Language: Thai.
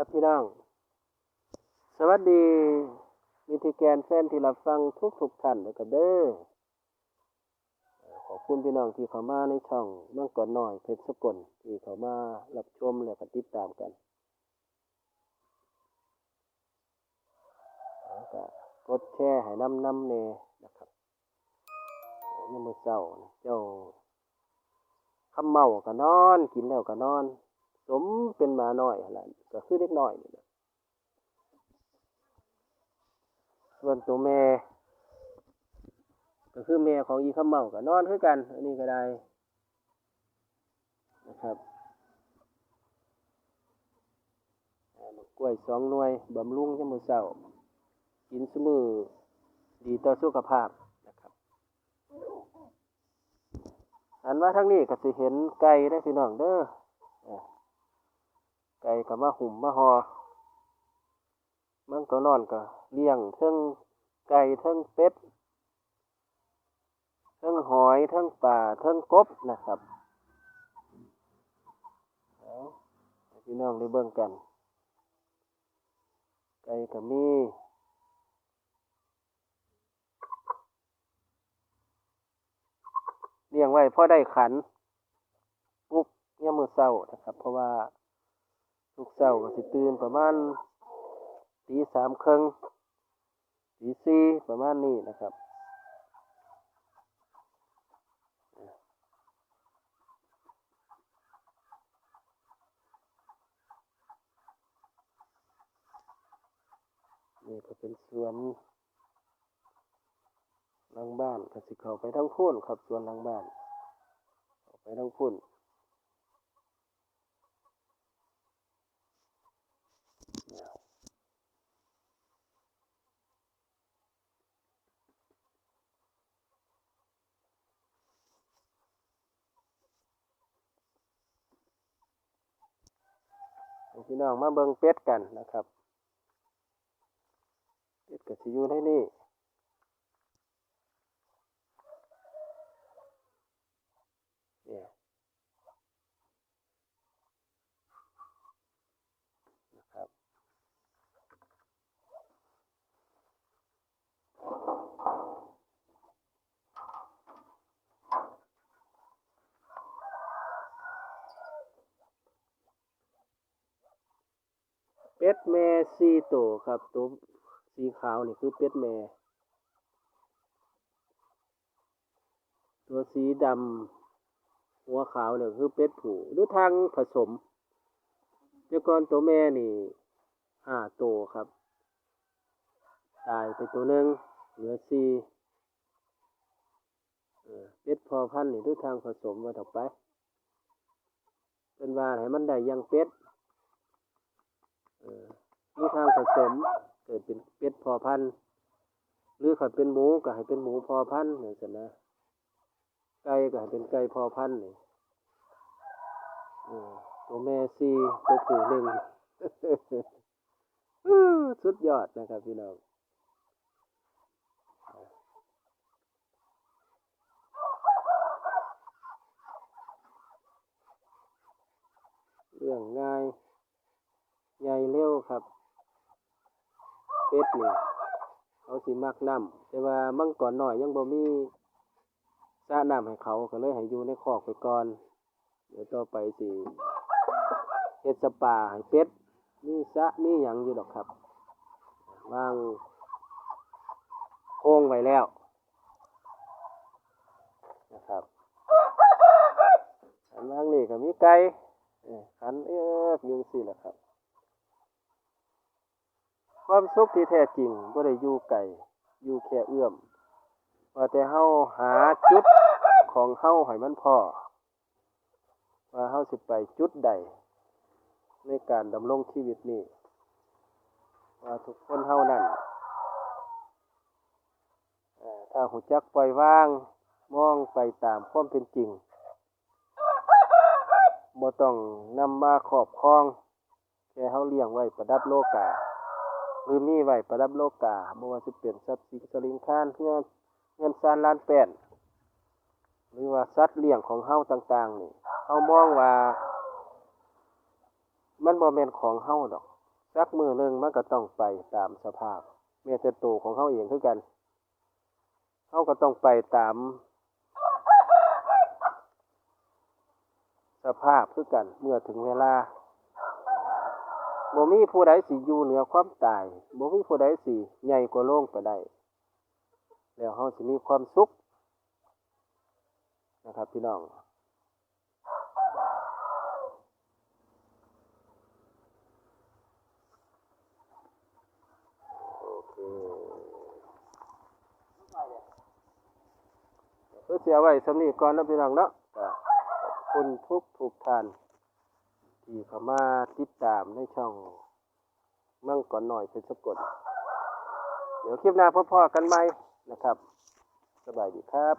ครับพี่น้อง สวัสดีมิติแกนแฟนที่รับฟังทุกทุกๆท่านเลยกับเด้อขอบคุณพี่น้องที่เข้ามาในช่องเมื่อก่อนหน่อยเพชรสกลที่เข้ามารับชมและก็ติดตามกันก็กดแชร์ให้น้ำน้ำเนนะครับยังมือเศร้าเจ้าคำเมาก็นอน กินแล้วก็นอน สมเป็นหมาน้อยอะไรก็คือเล็กน้อยนี่แหละส่วนตัวแม่ ก็คือแม่ของอีคำเมาก็นอนคือกัน อันนี้ก็ได้นะครับกล้วยสองหน่วยบำรุงยามมือเช้ากินซุมือดีต่อสุขภาพนะครับ อันว่าทั้งนี้ก็สิเห็นไก่ได้อพี่น้องเด้อ ไก่กับมาหุ่มมาหอมันก็นอนก็เลี้ยงเทั้งไก่เทั้งเป็ดเทั้งหอยเทั้งปลาเทั้งกบนะครับเอาให้พี่น้องได้เบิ่งกัน ไก่ก็มีเลี้ยงไว้พอได้ขันปลุกยามมื้อเช้านะครับ เพราะว่า ลูกเช้าก็สิตื่นประมาณตีสามครึ่งตีสี่ประมาณนี้นะครับนี่ก็เป็นสวนหลังบ้านก็สิเข้าไปทั้งพุ่นครับสวนหลังบ้านไปทั้งพุ่น พี่น้องมาเบิ่งเป็ดกันนะครับเป็ดกับสิอยู่ในนี่เนี่ยนะครับ เป็ดแม่สี่ตัวครับตัวสีขาวนี่คือเป็ดแม่ ตัวสีดำหัวขาวเนี่ยคือเป็ดผู้หรือทางผสมเจ้าก่อนตัวแม่นี่ห้าตัวครับ ตายไปตัวหนึ่งเหลือสี่เป็ดพอพันธุ์นี่ดูทางผสมมาถอกไป เป็นว่าให้มันได้ยังเป็ด มีทางผสมเกิดเป็นเป็ดพอพันธุ์หรือขัดเป็นหมูก็ให้เป็นหมูพอพันธุ์อย่างนั้นนะไก่ก็ให้เป็นไก่พอพันธุ์นี่เออตัวแม่สี่ตัวผู้หนึ่งสุดยอดนะครับพี่น้องเรื่องง่าย ครับเป็ดนี่เขาสิมักน้ำแต่ว่ามังก่อนหน่อยยังบ่มีสระน้ำให้เขาก็เลยให้อยู่ในคอกไปก่อน เดี๋ยวต่อไปสิเฮ็ดสปาให้เป็ดมีสระมีหยังอยู่ดอกครับวางโค้งไว้แล้วนะครับอันล่างนี่ก็มีไก่ขันเอ๊ะยุงสิแหละครับ ความสุขที่แท้จริงบ่ได้อยู่ไกลอยู่แค่เอื้อมว่าแต่เฮาหาจุดของเฮาให้มันพอว่าเฮาสิไปจุดใด ในการดำรงชีวิตนี้ว่าทุกคนเฮานั้นถ้าหูจักปล่อยวาง มองไปตามความเป็นจริงบ่ต้องนำมาครอบครอง แค่เฮาเลี้ยงไว้ประดับโลกา หรือมีไว้ประดับโลกาบ่ว่าสิเป็นทรัพย์สินสลิงคานเงินเงินซานล้านแป้นหรือว่าสัตว์เลี้ยงของเฮาต่างๆนี่เฮามองว่า มันบ่แม่นของเฮาดอกสักมือหนึ่งมันก็ต้องไปตามสภาพเมตตตัวของเขาเองคือกันเขาก็ต้องไปตาม สภาพคือกัน เมื่อถึงเวลา บ่มีผู้ใดสิอยู่เหนือความตายบ่มีผู้ใดสิใหญ่กว่าโลกไปได้แล้วเฮาสิมีความสุขนะครับ พี่น้องโอเคเพื่อเสียไว้สำนีก่อนนะพี่น้องเนาะขอบคุณทุกทุกท่าน ที่เข้ามาติดตามในช่องมั่งก่อนหน่อยเป็นสะกดเดี๋ยวคลิปหน้าพ่อๆกันไหมนะครับ สบายดีครับ